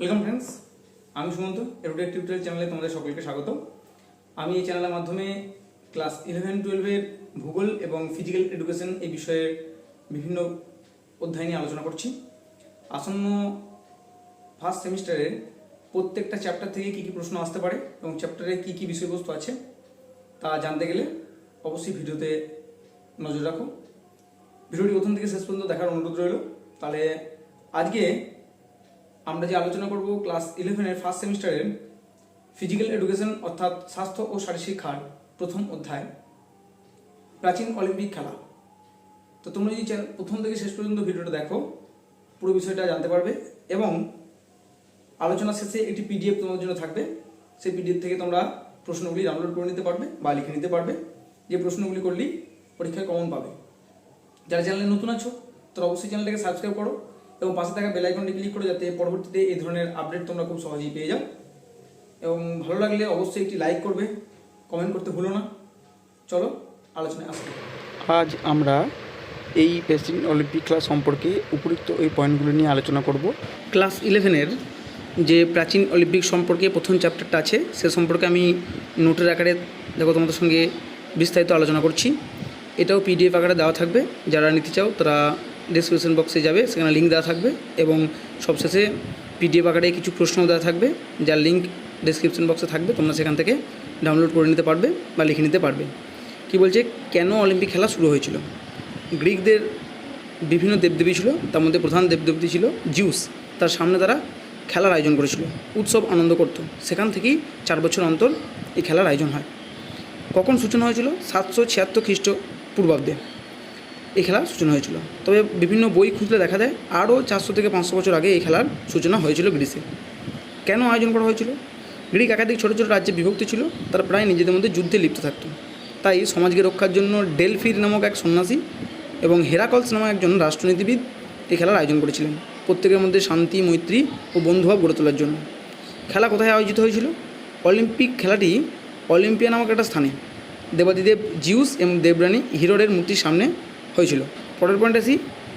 Welcome friends, আমি Sumanta এরোটেক tutorial চ্যানেলে তোমাদের সকলকে স্বাগত আমি এই চ্যানেলের মাধ্যমে ক্লাস ইলেভেন টুয়েলভের ভূগোল এবং ফিজিক্যাল এডুকেশন এই বিষয়ে বিভিন্ন অধ্যায় নিয়ে আলোচনা করছি। আসন্ন ফার্স্ট সেমিস্টারের প্রত্যেকটা চ্যাপ্টার থেকে কী কী প্রশ্ন আসতে পারে এবং চ্যাপ্টারে কী কী বিষয়বস্তু আছে তা জানতে গেলে অবশ্যই ভিডিওতে নজর রাখো। ভিডিওটি প্রথম থেকে শেষ পর্যন্ত দেখার অনুরোধ রইল। তাহলে আজকে আমরা যে আলোচনা করব ক্লাস ইলেভেনের ফার্স্ট সেমিস্টারের ফিজিক্যাল এডুকেশন অর্থাৎ স্বাস্থ্য ও শারীরশিক্ষার প্রথম অধ্যায়, প্রাচীন অলিম্পিক খেলা। তো তোমরা যদি প্রথম থেকে শেষ পর্যন্ত ভিডিওটা দেখো, পুরো বিষয়টা জানতে পারবে এবং আলোচনা শেষে একটি পিডিএফ তোমাদের জন্য থাকবে। সেই পিডিএফ থেকে তোমরা প্রশ্নগুলি ডাউনলোড করে নিতে পারবে বা লিখে নিতে পারবে। যে প্রশ্নগুলি করলেই পরীক্ষায় কমন পাবে। যারা চ্যানেলে নতুন আছো, তারা অবশ্যই চ্যানেলটাকে সাবস্ক্রাইব করো। এবং পাশে থাকা বেল আইকনটি ক্লিক করে যাতে পরবর্তীতে এই ধরনের আপডেট তোমরা খুব সহজেই পেয়ে যাও। এবং ভালো লাগলে অবশ্যই একটি লাইক করবে কমেন্ট করতে ভুলো না। চলো, আলোচনায় আসতে আজ আমরা এই প্রেসিডেন্ট অলিম্পিক ক্লাস সম্পর্কে উপযুক্ত এই পয়েন্টগুলো নিয়ে আলোচনা করব। ক্লাস ইলেভেনের যে প্রাচীন অলিম্পিক সম্পর্কে প্রথম চ্যাপ্টারটা আছে, সে সম্পর্কে আমি নোটের আকারে দেখো তোমাদের সঙ্গে বিস্তারিত আলোচনা করছি। এটাও পিডিএফ আকারে দেওয়া থাকবে। যারা নিতে চাও, তারা ডিসক্রিপশন বক্সে যাবে, সেখানে লিঙ্ক দেওয়া থাকবে এবং সবশেষে পিডিএফ আকারে কিছু প্রশ্ন দেওয়া থাকবে, যার লিঙ্ক ডিসক্রিপশন বক্সে থাকবে, তোমরা সেখান থেকে ডাউনলোড করে নিতে পারবে বা লিখে নিতে পারবে। কি বলছে? কেন অলিম্পিক খেলা শুরু হয়েছিল? গ্রিকদের বিভিন্ন দেবদেবী ছিল, তার মধ্যে প্রধান দেবদেবী ছিল জিউস। তার সামনে তারা খেলার আয়োজন করেছিল, উৎসব আনন্দ করত। সেখান থেকেই চার বছর অন্তর এই খেলার আয়োজন হয়। কখন সূচনা হয়েছিল? সাতশো ছিয়াত্তর খ্রিস্ট পূর্বাব্দে। এই খেলার সূচনা হয়েছিল। তবে বিভিন্ন বই খুঁজলে দেখা যায় আরও চারশো থেকে পাঁচশো বছর আগে এই খেলার সূচনা হয়েছিল গ্রিসে কেন আয়োজন করা হয়েছিল? গ্রিক একাধিক ছোটো ছোটো রাজ্যে বিভক্ত ছিল, তারা প্রায় নিজেদের মধ্যে যুদ্ধে লিপ্ত থাকত। তাই সমাজকে রক্ষার জন্য ডেলফির নামক এক সন্ন্যাসী এবং হেরাকলস নামক একজন রাষ্ট্রনীতিবিদ এই খেলার আয়োজন করেছিলেন। প্রত্যেকের মধ্যে শান্তি, মৈত্রী ও বন্ধুভাব গড়ে তোলার জন্য। খেলা কোথায় আয়োজিত হয়েছিল? অলিম্পিক খেলাটি অলিম্পিয়া নামক একটা স্থানে। দেবাদিদেব জিউস এবং দেবরানী হিরোরের মূর্তির সামনে হয়েছিল। পরের পয়েন্ট আসি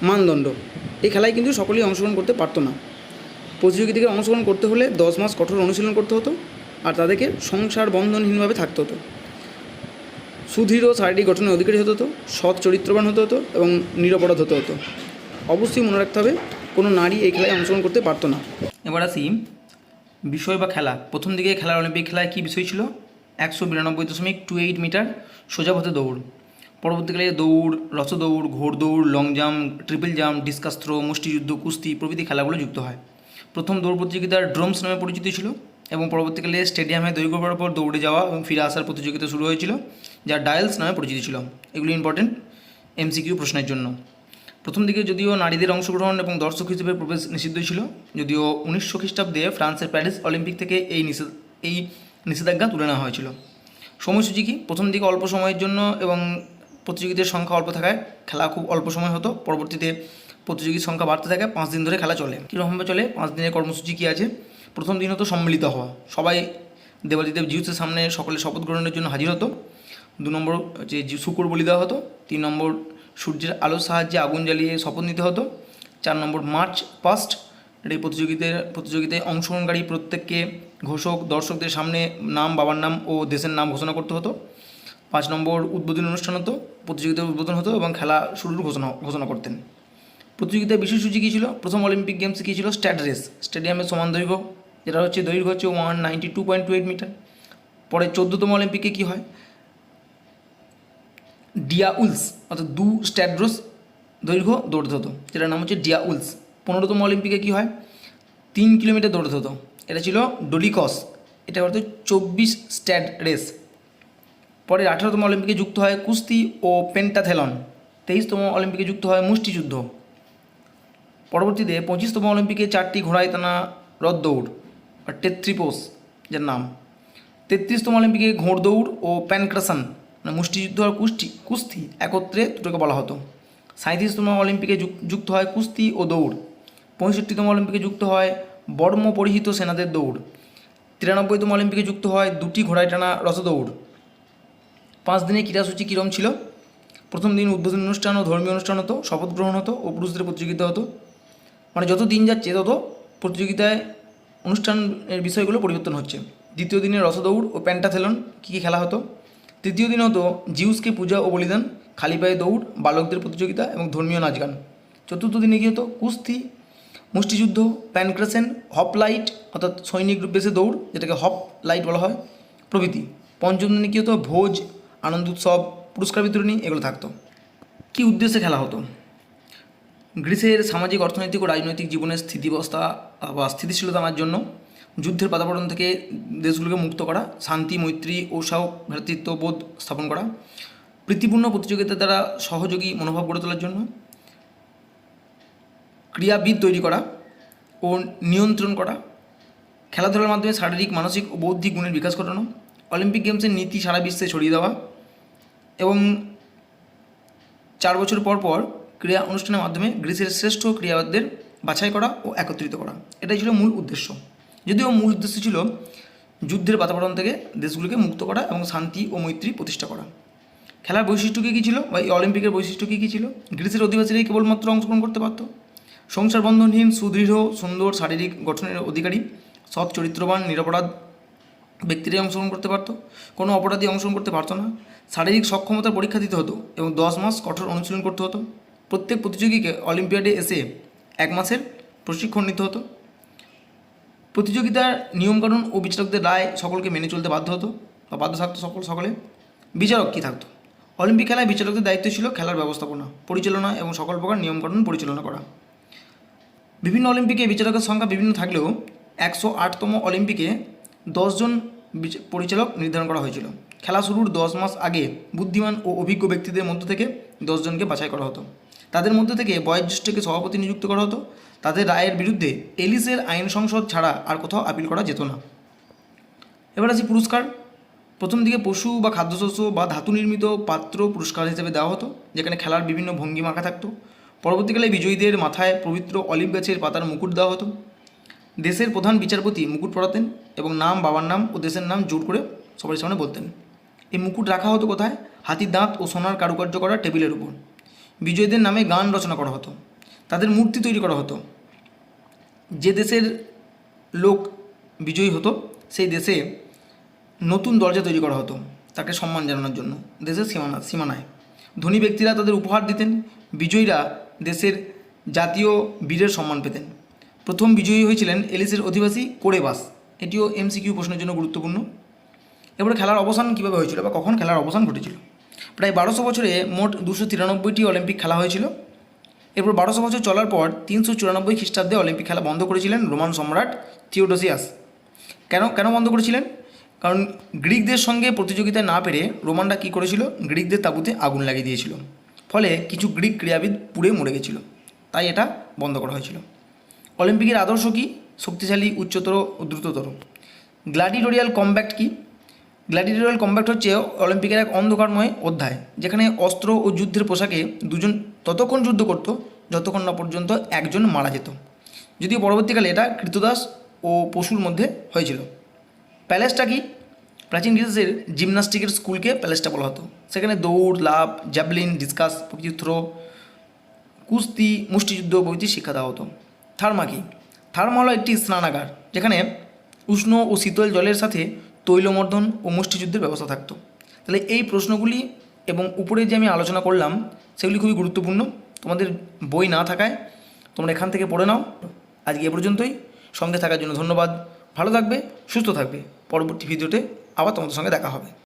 মানদণ্ড। এই খেলায় কিন্তু সকলেই অংশগ্রহণ করতে পারতো না। প্রতিযোগীদেরকে অংশগ্রহণ করতে হলে দশ মাস কঠোর অনুশীলন করতে হতো আর তাদেরকে সংসার বন্ধনহীনভাবে থাকতে হতো। সুদৃঢ় শারীরিক গঠনের অধিকারী হতে হতো, সৎ চরিত্রবান হতে হতো এবং নিরপরাধ হতে হতো। অবশ্যই মনে রাখতে হবে, কোনো নারী এই খেলায় অংশগ্রহণ করতে পারতো না। এবার আসি বিষয় বা খেলা। প্রথম দিকে খেলার অলিম্পিক খেলায় কী বিষয় ছিল? একশো বিরানব্বই দশমিক টু এইট মিটার সোজা পথে দৌড়। পরবর্তীকালে দৌড় রসদৌড় ঘোড় দৌড় long jump triple jump discus throw মুষ্টিযুদ্ধ, কুস্তি প্রভৃতি খেলাগুলো যুক্ত হয়। প্রথম দৌড় প্রতিযোগিতার ড্রোমস নামে পরিচিত ছিল এবং পরবর্তীকালে স্টেডিয়ামে দৈর্ঘ্য পর দৌড়ে যাওয়া এবং ফিরে আসার প্রতিযোগিতা শুরু হয়েছিল, যা ডায়ালস নামে পরিচিত ছিল। এগুলি ইম্পর্টেন্ট এমসিকিউ প্রশ্নের জন্য। প্রথম দিকে যদিও নারীদের অংশগ্রহণ এবং দর্শক হিসেবে প্রবেশ নিষিদ্ধ ছিল, যদিও উনিশশো খ্রিস্টাব্দে ফ্রান্সের প্যারিস অলিম্পিক থেকে এই নিষেধ, এই নিষেধাজ্ঞা তুলে নেওয়া হয়েছিল। সময়সূচি কি প্রথম দিকে অল্প সময়ের জন্য এবং প্রতিযোগীদের সংখ্যা অল্প থাকায় খেলা খুব অল্প সময় হতো। পরবর্তীতে প্রতিযোগীর সংখ্যা বাড়তে থাকে, পাঁচ দিন ধরে খেলা চলে। কীরকমভাবে চলে? পাঁচ দিনের কর্মসূচি কী আছে? প্রথম দিন হতো সম্মিলিত হওয়া। সবাই দেবাদিদেব জিউসের সামনে সকলে শপথ গ্রহণের জন্য হাজির হতো। দু নম্বর যে শুকুর বলি দেওয়া হতো। তিন নম্বর সূর্যের আলোর সাহায্যে আগুন জ্বালিয়ে শপথ নিতে হতো। চার নম্বর মার্চ পাস্ট এই প্রতিযোগিতার প্রতিযোগিতায় অংশগ্রহণকারী প্রত্যেককে ঘোষক, দর্শকদের সামনে নাম, বাবার নাম ও দেশের নাম ঘোষণা করতে হতো। পাঁচ নম্বর উদ্বোধনী অনুষ্ঠান হতো, প্রতিযোগিতার উদ্বোধন হতো এবং খেলা শুরুর ঘোষণা ঘোষণা করতেন। প্রতিযোগিতার বিশেষ সূচি কী ছিল? প্রথম অলিম্পিক গেমসে কী ছিল? Stade race. স্টেডিয়ামের সমান দৈর্ঘ্য, যেটা হচ্ছে দৈর্ঘ্য হচ্ছে one ninety two point two eight metre পরে চোদ্দোতম অলিম্পিকে কী হয়? ডিয়া উলস, অর্থাৎ দু স্ট্যাড্রোস দৈর্ঘ্য দৌড়তে হতো, যেটার নাম হচ্ছে ডিয়া উলস। পনেরোতম অলিম্পিকে কী হয়? তিন কিলোমিটার দৌড়তে হতো। এটা ছিল ডোলিকস। এটা হতো চব্বিশ স্ট্যাড রেস। পরে আঠারোতম অলিম্পিকে যুক্ত হয় কুস্তি ও পেন্টাথেলন। তেইশতম অলিম্পিকে যুক্ত হয় মুষ্টিযুদ্ধ। পরবর্তীতে পঁচিশতম অলিম্পিকে চারটি ঘোড়ায় টানা রথ দৌড় আর টেট্রিপোস যার নাম। তেত্রিশতম অলিম্পিকে ঘোড় দৌড় ও প্যানক্রাসান মানে মুষ্টিযুদ্ধ আর কুস্তি কুস্তি একত্রে দুটোকে বলা হতো। সাঁত্রিশতম অলিম্পিকে যুক- যুক্ত হয় কুস্তি ও দৌড়। পঁয়ষট্টিতম অলিম্পিকে যুক্ত হয় বর্ম পরিহিত সেনাদের দৌড়। তিরানব্বইতম অলিম্পিকে যুক্ত হয় দুটি ঘোড়ায় টানা রসদৌড় পাঁচ দিনের ক্রীড়াসূচি কীরম ছিল? প্রথম দিন উদ্বোধনী অনুষ্ঠান ও ধর্মীয় অনুষ্ঠান হতো শপথ গ্রহণ হতো ও পুরুষদের প্রতিযোগিতা হতো। মানে যত দিন যাচ্ছে, তত প্রতিযোগিতায় অনুষ্ঠানের বিষয়গুলো পরিবর্তন হচ্ছে। দ্বিতীয় দিনে রসদৌড় ও প্যান্টাথেলন কী কী খেলা হতো? তৃতীয় দিন হতো জিউসকে পূজা ও বলিদান, খালি পায়ে দৌড়, বালকদের প্রতিযোগিতা এবং ধর্মীয় নাচ গান। চতুর্থ দিনে কী হতো? কুস্তি, মুষ্টিযুদ্ধ, প্যানক্রেসেন হপ লাইট অর্থাৎ সৈনিক বেশে দৌড়, যেটাকে হপ লাইট বলা হয়, প্রভৃতি। পঞ্চম দিনে কী হতো? ভোজ আনন্দ, উৎসব, পুরস্কার বিতরণী, এগুলো থাকতো। কী উদ্দেশ্যে খেলা হতো? গ্রিসের সামাজিক, অর্থনৈতিক ও রাজনৈতিক জীবনের স্থিতিবস্থা বা স্থিতিশীলতা আনার জন্য যুদ্ধের বাতাবরণ থেকে দেশগুলোকে মুক্ত করা, শান্তি, মৈত্রী ও সাহ ভ্রাতৃত্ববোধ স্থাপন করা, প্রীতিপূর্ণ প্রতিযোগিতা দ্বারা সহযোগী মনোভাব গড়ে তোলার জন্য ক্রীড়াবিদ তৈরি করা ও নিয়ন্ত্রণ করা, খেলাধুলার মাধ্যমে শারীরিক, মানসিক ও বৌদ্ধিক গুণের বিকাশ ঘটানো, অলিম্পিক গেমসের নীতি সারা বিশ্বে ছড়িয়ে দেওয়া এবং চার বছর পর পর ক্রীড়া অনুষ্ঠানের মাধ্যমে গ্রিসের শ্রেষ্ঠ ক্রীড়াবিদদের বাছাই করা ও একত্রিত করা। এটাই ছিল মূল উদ্দেশ্য। যদিও মূল উদ্দেশ্য ছিল যুদ্ধের বাতাবরণ থেকে দেশগুলোকে মুক্ত করা এবং শান্তি ও মৈত্রী প্রতিষ্ঠা করা। খেলার বৈশিষ্ট্য কী কী ছিল বা এই অলিম্পিকের বৈশিষ্ট্য কী কী ছিল? গ্রিসের অধিবাসীরাই কেবলমাত্র অংশগ্রহণ করতে পারত সংসার বন্ধনহীন সুদৃঢ়, সুন্দর শারীরিক গঠনের অধিকারী, সৎ চরিত্রবান, নিরপরাধ ব্যক্তিরাই অংশগ্রহণ করতে পারত, কোনো অপরাধী অংশগ্রহণ করতে পারতো না। শারীরিক সক্ষমতার পরীক্ষা দিতে হতো এবং দশ মাস কঠোর অনুশীলন করতে হতো। প্রত্যেক প্রতিযোগীকে অলিম্পিয়াডে এসে এক মাসের প্রশিক্ষণ নিতে হতো। প্রতিযোগিতার নিয়মকানুন ও বিচারকদের রায় সকলকে মেনে চলতে বাধ্য হতো বা বাধ্য থাকতো সকল, সকলে। বিচারক কী থাকতো? অলিম্পিক খেলায় বিচারকদের দায়িত্ব ছিল খেলার ব্যবস্থাপনা, পরিচালনা এবং সকল প্রকার নিয়মকানুন পরিচালনা করা। বিভিন্ন অলিম্পিকে বিচারকের সংখ্যা বিভিন্ন থাকলেও একশো আটতম অলিম্পিকে দশজন পরিচালক নির্ধারণ করা হয়েছিল। খেলা শুরুর দশ মাস আগে বুদ্ধিমান ও অভিজ্ঞ ব্যক্তিদের মধ্য থেকে দশজনকে বাছাই করা হতো। তাদের মধ্যে থেকে বয়োজ্যেষ্ঠকে সভাপতি নিযুক্ত করা হতো। তাদের রায়ের বিরুদ্ধে এলিসের আইন সংসদ ছাড়া আর কোথাও আপিল করা যেত না। এবার আসি পুরস্কার। প্রথম দিকে পশু বা খাদ্যশস্য বা ধাতু নির্মিত পাত্র পুরস্কার হিসেবে দেওয়া হতো, যেখানে খেলার বিভিন্ন ভঙ্গি মাখা থাকতো। পরবর্তীকালে বিজয়ীদের মাথায় পবিত্র অলিভ গাছের পাতার মুকুট দেওয়া হতো। দেশের প্রধান বিচারপতি মুকুট পড়াতেন এবং নাম, বাবার নাম ও দেশের নাম জোর করে সবার সামনে বলতেন। এই মুকুট রাখা হতো কোথায়? হাতির দাঁত ও সোনার কারুকার্য করা টেবিলের উপর। বিজয়ীদের নামে গান রচনা করা হতো। তাদের মূর্তি তৈরি করা হতো। যে দেশের লোক বিজয়ী হতো, সেই দেশে নতুন দরজা তৈরি করা হতো তাকে সম্মান জানানোর জন্য, দেশের সীমানা, সীমানায়। ধনী ব্যক্তিরা তাদের উপহার দিতেন, বিজয়ীরা দেশের জাতীয় বীরের সম্মান পেতেন। প্রথম বিজয়ী হয়েছিলেন এলিসের অধিবাসী কোরেবাস। এটিও এমসিকিউ প্রশ্নের জন্য গুরুত্বপূর্ণ। এবারে খেলার অবসান কীভাবে হয়েছিল বা কখন খেলার অবসান ঘটেছিল? প্রায় বারোশো বছরে মোট দুশো তিরানব্বইটি অলিম্পিক খেলা হয়েছিল। এরপর বারোশো বছর চলার পর তিনশো চুরানব্বই খ্রিস্টাব্দে অলিম্পিক খেলা বন্ধ করেছিলেন রোমান সম্রাট থিওডোসিয়াস। কেন কেন বন্ধ করেছিলেন? কারণ গ্রিকদের সঙ্গে প্রতিযোগিতায় না পেরে রোমানরা কী করেছিল? গ্রিকদের তাঁবুতে আগুন লাগিয়ে দিয়েছিল। ফলে কিছু গ্রিক ক্রীড়াবিদ পুড়ে মরে গেছিল। তাই এটা বন্ধ করা হয়েছিল। অলিম্পিকের আদর্শ কী? শক্তিশালী, উচ্চতর ও দ্রুততর। গ্লাডিটোরিয়াল কম্ব্যাক্ট কী? গ্ল্যাডিটোরিয়াল কম্ব্যাক্ট হচ্ছে অলিম্পিকের এক অন্ধকারময় অধ্যায়, যেখানে অস্ত্র ও যুদ্ধের পোশাকে দুজন ততক্ষণ যুদ্ধ করত, যতক্ষণ না পর্যন্ত একজন মারা যেত। যদিও পরবর্তীকালে এটা কৃতদাস ও পশুর মধ্যে হয়েছিল। প্যালেসটা কি? প্রাচীন গ্রিসের জিমনাস্টিকের স্কুলকে প্যালেসটা বলা হতো। সেখানে দৌড় লাভ জ্যাভলিন, ডিসকাস প্রকৃতি থ্রো, কুস্তি, মুষ্টিযুদ্ধ প্রভৃতি শিক্ষা দেওয়া হতো। থার্মা কি থার্মা হলো একটি স্নানাগার, যেখানে উষ্ণ ও শীতল জলের সাথে তৈলমর্দন ও মুষ্টিযুদ্ধের ব্যবস্থা থাকতো। তাহলে এই প্রশ্নগুলি এবং উপরে যে আমি আলোচনা করলাম, সেগুলি খুবই গুরুত্বপূর্ণ। তোমাদের বই না থাকায় তোমরা এখান থেকে পড়ে নাও। আজকে এ পর্যন্তই। সঙ্গে থাকার জন্য ধন্যবাদ। ভালো থাকবে, সুস্থ থাকবে। পরবর্তী ভিডিওতে আবার তোমাদের সঙ্গে দেখা হবে।